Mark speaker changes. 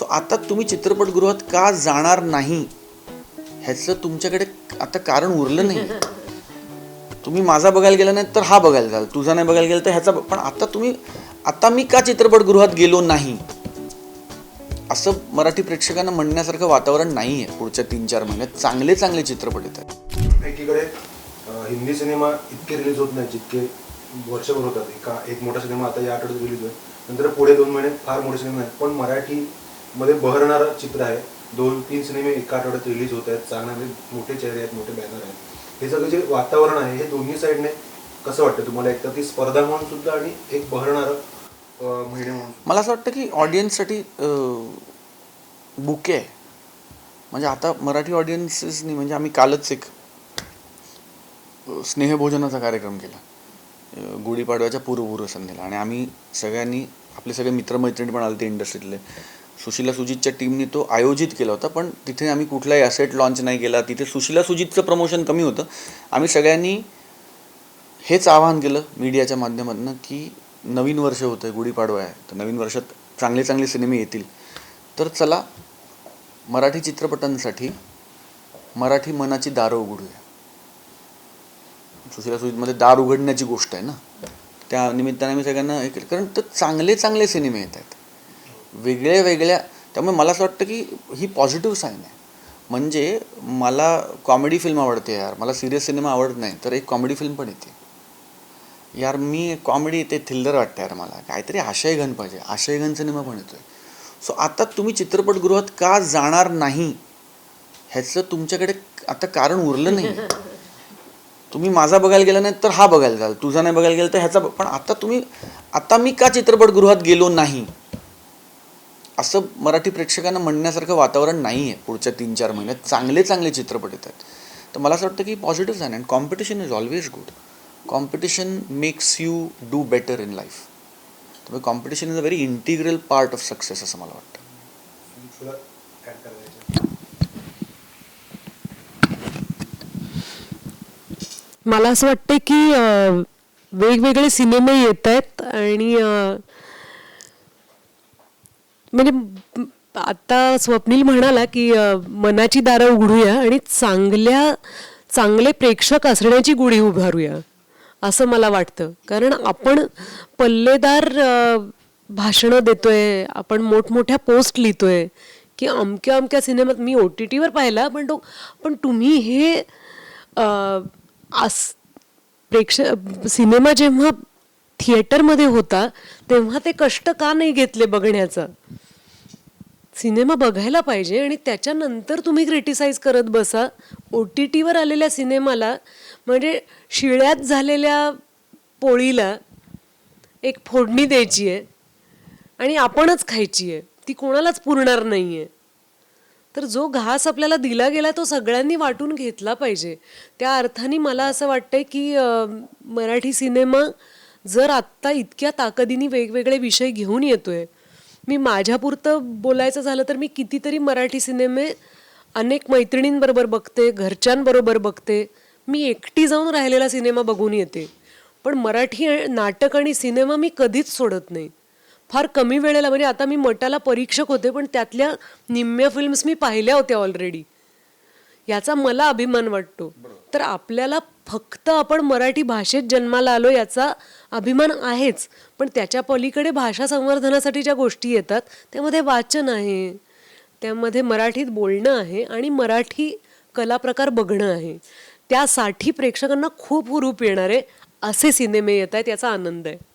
Speaker 1: So आता तुम्ही चित्रपटगृहात का जाणार नाही? ह्याचं तुमच्याकडे आता कारण उरलं नाही. तुम्ही माझा बघायला गेला नाही तर हा बघायला जाल. तुझा नाही बघायला गेला तर ह्याचा ब- पण आता तुम्ही आता मी का चित्रपटगृहात गेलो नाही? असं मराठी प्रेक्षकांना म्हणण्यासारखं वातावरण नाही आहे पुढच्या तीन चार महिन्यात. चांगले चांगले चित्रपट येत आहेत.
Speaker 2: एकीकडे हिंदी सिनेमा इतके रिलीज होत नाही जितके वर्षभर होतात. एका एक मोठा सिनेमा आता या आठवड्यात रिलीज होईल. नंतर पुढे दोन महिने फार मोठे सिनेमा आहेत. पण मराठी मध्ये बहरणारं चित्र आहे. दोन तीन सिनेमे एका आठवड्यात रिलीज होत आहेत. चांगले मोठे चेहरे आहेत मोठे बॅनर आहेत. हे सगळं जे वातावरण आहे हे दोन्ही साईडने कसं वाटतं तुम्हाला? एक तर ती स्पर्धा म्हणून सुद्धा आणि एक बहरणारं महिने म्हणून.
Speaker 1: मला असं वाटतं की ऑडियन्ससाठी बुके आहे. म्हणजे आता मराठी ऑडियन्सेसनी म्हणजे आम्ही कालच एक स्नेहभोजनाचा कार्यक्रम केला. गुढीपाडव्याच्या पूर्वपूर्व संध्येला आणि आम्ही सगळ्यांनी आपले सगळे मित्रमैत्रिणी पण आले ते इंडस्ट्रीतले सुशिला सुजितच्या टीमने तो आयोजित केला होता पण तिथे आम्ही कुठलाही ॲसेट लॉन्च नाही केला. तिथे सुशिला सुजितचं प्रमोशन कमी होतं. आम्ही सगळ्यांनी हेच आवाहन केलं मीडियाच्या माध्यमातून की नवीन वर्ष होतं आहे गुढीपाडवा आहे. तर नवीन वर्षात चांगले चांगले सिनेमे येतील. तर चला मराठी चित्रपटांसाठी मराठी मनाची दारं उघडूया. सुशिला सुजितमध्ये दार उघडण्याची गोष्ट आहे ना? त्या निमित्ताने आम्ही सगळ्यांना हे केलं. कारण तर चांगले चांगले सिनेमे येत आहेत. वेगळ्या वेगळ्या त्यामुळे मला असं वाटतं की ही पॉझिटिव्ह साईन आहे. म्हणजे मला कॉमेडी फिल्म आवडते यार. मला सिरियस सिनेमा आवडत नाही तर एक कॉमेडी फिल्म पण येते. यार मी कॉमेडी ते थ्रिलर वाटतं यार मला. काहीतरी आशयघन पाहिजे. आशयघन सिनेमा पण येतोय. सो आता तुम्ही चित्रपटगृहात का जाणार नाही? ह्याचं तुमच्याकडे आता कारण उरलं नाही तुम्ही माझा बघायला गेला नाही तर हा बघायला जाल. तुझा नाही बघायला गेला तर ह्याचा पण आता तुम्ही आता मी का चित्रपटगृहात गेलो नाही? असं मराठी प्रेक्षकांना म्हणण्यासारखं वातावरण नाही आहे पुढच्या तीन चार महिन्यात. चांगले चांगले चित्रपट येत आहेत. तर मला असं वाटतं की पॉझिटिव्ह आहे and competition is always good competition makes you do better in life त्यामुळे competition is a very integral part of success असं मला वाटतं.
Speaker 3: मला असं वाटतं की वेगवेगळे सिनेमे येत आहेत आणि म्हणजे आता स्वप्नील म्हणाला की मनाची दारं उघडूया आणि चांगल्या चांगले प्रेक्षक असण्याची गुढी उभारूया असं मला वाटतं. कारण आपण पल्लेदार भाषणं देतोय आपण मोठमोठ्या पोस्ट लिहितोय की अमक्या अमक्या सिनेमात मी ओ टी टीवर पाहिला पण तो पण तुम्ही हे आस प्रेक्ष सिनेमा जेव्हा थिएटरमध्ये होता तेव्हा ते कष्ट का नाही घेतले बघण्याचं? सिनेमा बघायला पाहिजे आणि त्याच्यानंतर तुम्ही क्रिटिसाइज करत बसा. ओ टी टीवर आलेल्या सिनेमाला म्हणजे शिळ्यात झालेल्या पोळीला एक फोडणी द्यायची आहे आणि आपणच खायची आहे ती कोणालाच पुरणार नाही आहे तर जो घास आपल्याला दिला गेला तो सगळ्यांनी वाटून घेतला पाहिजे. त्या अर्थाने मला असं वाटतंय की मराठी सिनेमा जर आत्ता इतक्या ताकदीने वेगवेगळे विषय घेऊन येतोय मी माझ्यापुरतं बोलायचं झालं तर मी कितीतरी मराठी सिनेमे अनेक मैत्रिणींबरोबर बघते घरच्यांबरोबर बघते. मी एकटी जाऊन राहिलेला सिनेमा बघून येते. पण मराठी नाटक आणि सिनेमा मी कधीच सोडत नाही. फार कमी वेळेला म्हणजे आता मी मटाला परीक्षक होते पण त्यातल्या निम्म्या फिल्म्स मी पाहिल्या होत्या ऑलरेडी याचा मला अभिमान वाटतो. तर आपल्याला फक्त आपण मराठी भाषेत जन्माला आलो याचा अभिमान आहेच. पण त्याच्या पलीकडे भाषा संवर्धनासाठी ज्या गोष्टी येतात त्यामध्ये वाचन आहे. त्यामध्ये मराठीत बोलणं आहे आणि मराठी कलाप्रकार बघणं आहे. त्यासाठी प्रेक्षकांना खूप हुरूप येणारे असे सिनेमे येत आहेत याचा आनंद आहे.